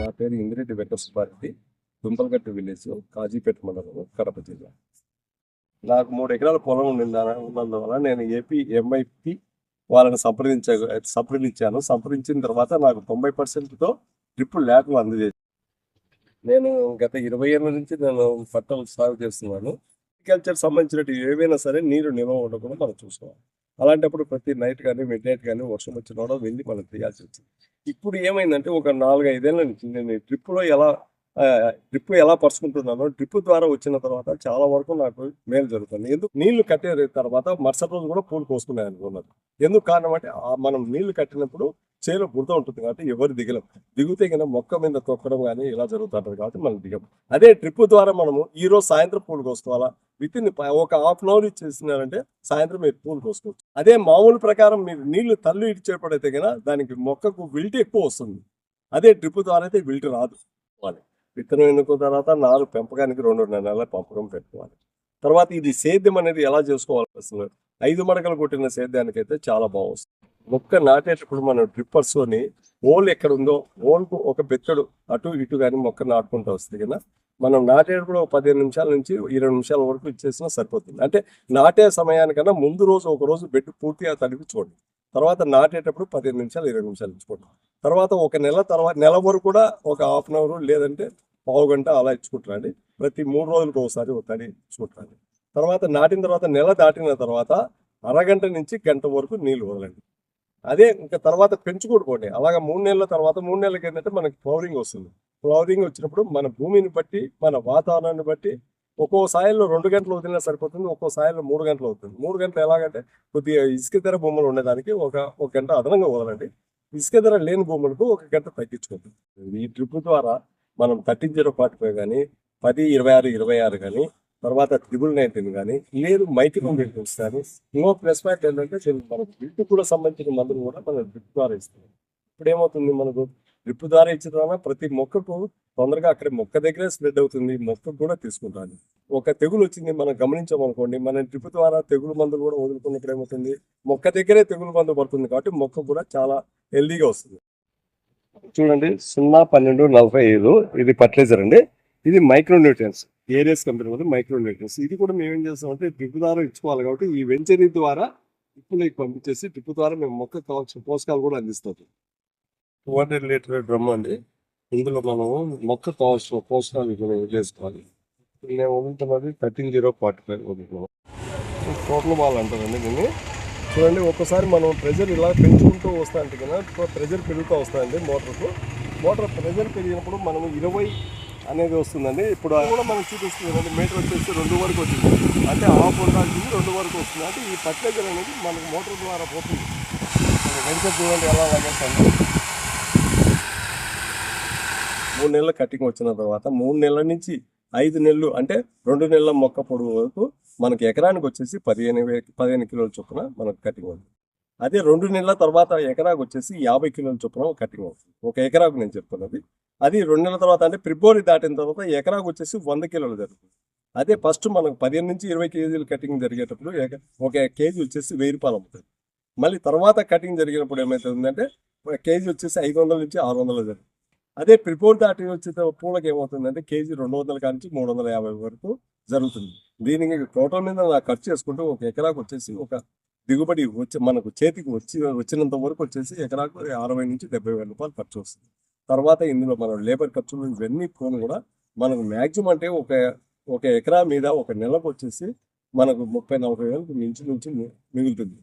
నా పేరు ఇందిరెడ్డి వెంకట సుబ్బారెడ్డి దుంపలగట్టు విలేజ్ కాజీపేట మండలం కడప జిల్లా. నాకు మూడు ఎకరాల పొలం ఉండిందా ఉన్నందువల్ల నేను ఏపీ ఎంఐపి వాళ్ళని సంప్రదించ సంప్రదించాను. సంప్రదించిన తర్వాత నాకు తొంభై పర్సెంట్తో డ్రిప్ ల్యాట్లు అందజేసి నేను గత ఇరవై ఏళ్ళ నుంచి నేను పంటలు సాగు చేస్తున్నాను. అగ్రికల్చర్ సంబంధించినట్టు ఏవైనా సరే నీరు నిల్వ ఉండకుండా మనం చూసుకోవాలి. అలాంటప్పుడు ప్రతి నైట్ కానీ మిడ్ నైట్ కానీ వర్షం వచ్చిన వెళ్ళి మనం తీయాల్సి వచ్చింది ఇప్పుడు ఏమైందంటే ఒక నాలుగు ఐదేళ్ళ నుంచి నేను ట్రిప్లో ఎలా డ్రిప్ ఎలా పరుచుకుంటున్నానో డ్రిప్ ద్వారా వచ్చిన తర్వాత చాలా వరకు నాకు మేలు జరుగుతుంది. ఎందుకు? నీళ్ళు కట్టే తర్వాత మరుసటి రోజు కూడా పూలు కోసుకున్నాయి అనుకున్నారు ఎందుకు కారణం అంటే మనం నీళ్ళు కట్టినప్పుడు చేలో బురద ఉంటుంది కాబట్టి ఎవరు దిగలం. దిగితే కింద మొక్క మీద తొక్కడం కానీ ఇలా జరుగుతుంటది కాబట్టి మనం దిగం. అదే ట్రిప్ ద్వారా మనము ఈ రోజు సాయంత్రం పూలు కోసుకోవాలా? విత్ ఇన్ ఒక హాఫ్ అన్ అవర్ ఇచ్చేసినారంటే సాయంత్రం మీరు పూలు కోసుకోవచ్చు. అదే మామూలు ప్రకారం మీరు నీళ్ళు తల్లి ఇచ్చేపడైతే కన్నా దానికి మొక్కకు విల్ట్ ఎక్కువ వస్తుంది. అదే డ్రిప్ ద్వారా అయితే విల్ట్ రాదు. వాళ్ళు విత్తనం ఎన్నుకున్న తర్వాత నారు పెంపకానికి రెండున్నర నెలల పెంపకం పెట్టుకోవాలి. తర్వాత ఇది సేద్యం అనేది ఎలా చేసుకోవాలి అసలు? ఐదు మడకలు కొట్టిన సేద్యానికైతే చాలా బాగుంది మొక్క నాటేటప్పుడు మనం డ్రిప్పర్స్ అని ఓల్ ఎక్కడ ఉందో ఓల్కు ఒక బెచ్చడు అటు ఇటు కానీ మొక్క నాటుకుంటూ వస్తుంది కదా మనం నాటేటప్పుడు ఒక పదిహేను నిమిషాల నుంచి ఇరవై నిమిషాల వరకు ఇచ్చేసినా సరిపోతుంది. అంటే నాటే సమయానికన్నా ముందు రోజు ఒక రోజు బెడ్ పూర్తిగా తడిపి చూడండి. తర్వాత నాటేటప్పుడు పదిహేను నిమిషాలు ఇరవై నిమిషాలు ఇచ్చుకుంటాం తర్వాత ఒక నెల తర్వాత నెల వరకు కూడా ఒక హాఫ్ అన్ అవర్ లేదంటే పావు గంట అలా ఇచ్చుకుంటారండి. ప్రతి మూడు రోజులకు ఒకసారి ఒక తడి ఇచ్చుకుంటారండి. తర్వాత నాటిన తర్వాత నెల దాటిన తర్వాత అరగంట నుంచి గంట వరకు నీళ్ళు వదలండి. అదే ఇంకా తర్వాత పెంచుకోడుకోండి అలాగా మూడు నెలల తర్వాత మూడు నెలలకి ఏంటంటే మనకి ఫ్లవరింగ్ వస్తుంది. ఫ్లవరింగ్ వచ్చినప్పుడు మన భూమిని బట్టి మన వాతావరణాన్ని బట్టి ఒక్కో సాయిల్లో రెండు గంటలు వదిలినా సరిపోతుంది ఒక్కో సాయిల్లో మూడు గంటలు అవుతుంది. మూడు గంటలు ఎలాగంటే కొద్దిగా ఇసుక ధర భూములు ఉండేదానికి ఒక ఒక గంట అదనంగా వదలండి. ఇసుక ధర లేని భూములకు ఒక గంట తగ్గించుకోండి. ఈ డ్రిప్ ద్వారా మనం థర్టీన్ జీరో ఫార్టీ ఫైవ్ కానీ పది ఇరవై ఆరు ఇరవై ఆరు కానీ తర్వాత ట్రిపుల్ నైన్టీన్ కానీ లేదు మైటి మెడిసిన్స్ కానీ ఇంకో ప్లస్ పాయింట్ ఏంటంటే మన డ్రిప్ కూడా సంబంధించిన మందులు కూడా మనం డ్రిప్ ద్వారా ఇస్తాం ఇప్పుడు ఏమవుతుంది మనకు? డ్రిప్ ద్వారా ఇచ్చిన తర్వాత ప్రతి మొక్కకు తొందరగా అక్కడ మొక్క దగ్గరే స్ప్రెడ్ అవుతుంది మొక్కకు కూడా తీసుకుంటాను ఒక తెగులు వచ్చింది మనం గమనించామనుకోండి మన డ్రిప్ ద్వారా తెగులు మందులు కూడా వదులుకున్నప్పుడు ఏమవుతుంది? మొక్క దగ్గరే తెగులు మందు పడుతుంది కాబట్టి మొక్క కూడా చాలా హెల్దీగా వస్తుంది. చూడండి సున్నా పన్నెండు నలభై ఐదు ఇది ఫర్టిలైజర్ అండి. ఇది మైక్రో న్యూట్రియన్స్ ఏరియస్ కంపెనీ ఉంది మైక్రో నెట్వర్క్స్ ఇది కూడా మేము ఏం చేస్తామంటే డ్రిప్ ద్వారా ఇచ్చుకోవాలి కాబట్టి ఈ వెంచరీ ద్వారా డ్రిప్లోకి పంపించేసి డ్రిప్ ద్వారా మేము మొక్క కావాల్సిన పోషకాలు కూడా అందిస్తాం. టూ హండ్రెడ్ లీటర్ డ్రమ్ అండి. ఇందులో మనము మొక్క కావాల్సిన పోషకాలు ఇక్కడ వదిలేసుకోవాలి. మేము వదులుతున్నది థర్టీన్ జీరో ఫార్టీ ఫైవ్ వదులుతున్నాం టోటల్ బాల్ అంటారండి దీన్ని. చూడండి ఒక్కసారి మనం ప్రెజర్ ఇలా పెంచుకుంటూ వస్తా అంటే కదా ప్రెజర్ పెరుగుతూ వస్తాయండి మోటార్కు. మోటార్ ప్రెజర్ పెరిగినప్పుడు మనం ఇరవై అనేది వస్తుందండి. ఇప్పుడు కూడా మనం చూపిస్తుంది మీటర్ వచ్చేసి రెండు వరకు వచ్చింది. అంటే హాఫ్ ఉండాల్సింది రెండు వరకు వస్తుంది. అంటే ఈ ఫర్టిలైజర్ అనేది మనకు మోటార్ ద్వారా పోతుంది. వెనుక చూడండి ఎలా లాగేస్తాను మూడు నెలల కటింగ్ వచ్చిన తర్వాత మూడు నెలల నుంచి ఐదు నెలలు అంటే రెండు నెలల మొక్క పొడవు వరకు మనకి ఎకరానికి వచ్చేసి పదిహేను వే- పదిహేను కిలోల చొప్పున మనకు కటింగ్ అవుతుంది. అదే రెండు నెలల తర్వాత ఎకరాకు వచ్చేసి యాభై కిలోల చొప్పున కటింగ్ అవుతుంది. ఒక ఎకరాకు నేను చెప్తున్నది. అది రెండు నెలల తర్వాత అంటే ఫిబ్రవరి దాటిన తర్వాత ఎకరాకు వచ్చేసి వంద కిలోలు జరుగుతుంది. అదే ఫస్ట్ మనకు పదిహేను నుంచి ఇరవై కేజీలు కటింగ్ జరిగేటప్పుడు ఒక కేజీ వచ్చేసి వెయ్యి రూపాయలు అమ్ముతుంది మళ్ళీ తర్వాత కటింగ్ జరిగినప్పుడు ఏమవుతుందంటే ఒక కేజీ వచ్చేసి ఐదు వందల నుంచి ఆరు వందలు జరుగుతుంది. అదే ప్రిపోర్ దాటి వచ్చే పూలకి ఏమవుతుందంటే కేజీ రెండు వందల కానించి మూడు వందల యాభై వరకు జరుగుతుంది. దీనికి టోటల్ మీద నాకు ఖర్చు చేసుకుంటూ ఒక ఎకరాకు వచ్చేసి ఒక దిగుబడి వచ్చి మనకు చేతికి వచ్చి వచ్చినంత వరకు వచ్చేసి ఎకరాకు అరవై నుంచి డెబ్బై వేల రూపాయలు ఖర్చు వస్తుంది. తర్వాత ఇందులో మనం లేబర్ ఖర్చులు ఇవన్నీ పోను కూడా మనకు మ్యాక్సిమం అంటే ఒక ఒక ఎకరా మీద ఒక నెలకు వచ్చేసి మనకు ముప్పై నలభై వేలకు మించి నుంచి మిగులుతుంది.